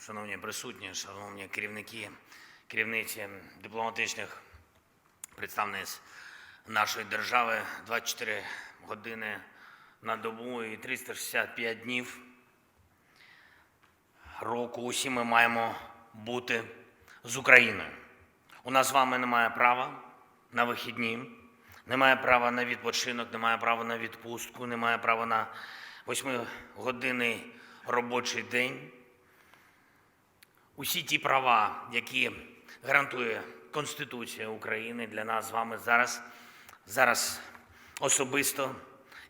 шановні присутні, шановні керівники, керівниці дипломатичних представництв нашої держави 24 години на добу і 365 днів року. Усі ми маємо бути з Україною. У нас з вами немає права на вихідні, немає права на відпочинок, немає права на відпустку, немає права на восьмигодинний робочий день. Усі ті права, які гарантує Конституція України для нас з вами зараз, зараз особисто,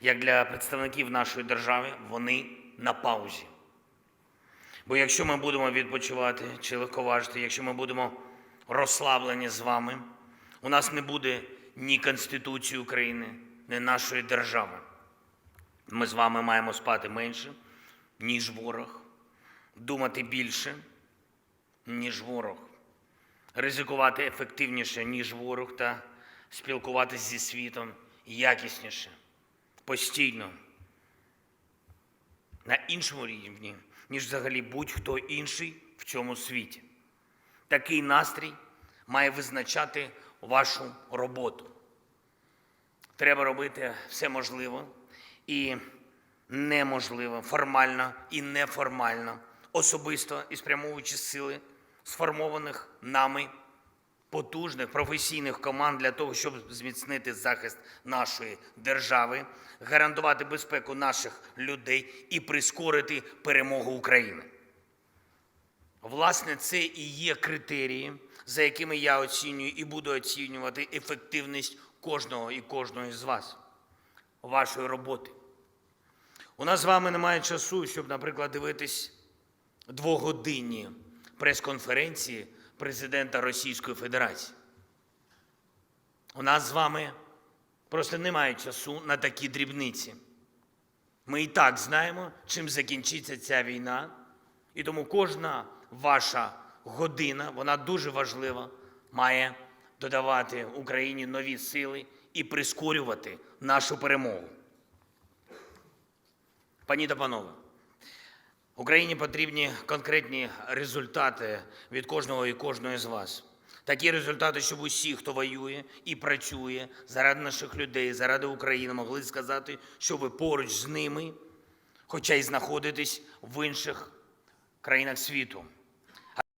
як для представників нашої держави, вони на паузі. Бо якщо ми будемо відпочивати чи легковажити, якщо ми будемо розслаблені з вами, у нас не буде ні Конституції України, ні нашої держави. Ми з вами маємо спати менше, ніж ворог, думати більше, ніж ворог, ризикувати ефективніше, ніж ворог, та спілкуватися зі світом якісніше, постійно, на іншому рівні, ніж взагалі будь-хто інший в цьому світі. Такий настрій має визначати вашу роботу. Треба робити все можливе і неможливе, формально і неформально, особисто і спрямовуючи сили сформованих нами потужних професійних команд для того, щоб зміцнити захист нашої держави, гарантувати безпеку наших людей і прискорити перемогу України. Власне, це і є критерії, за якими я оцінюю і буду оцінювати ефективність кожного і кожної з вас, вашої роботи. У нас з вами немає часу, щоб, наприклад, дивитись двогодинні прес-конференції президента Російської Федерації. У нас з вами просто немає часу на такі дрібниці. Ми і так знаємо, чим закінчиться ця війна, і тому кожна ваша година, вона дуже важлива, має додавати Україні нові сили і прискорювати нашу перемогу. Пані та панове, Україні потрібні конкретні результати від кожного і кожної з вас. Такі результати, щоб усі, хто воює і працює заради наших людей, заради України, могли сказати, що ви поруч з ними, хоча й знаходитесь в інших країнах світу.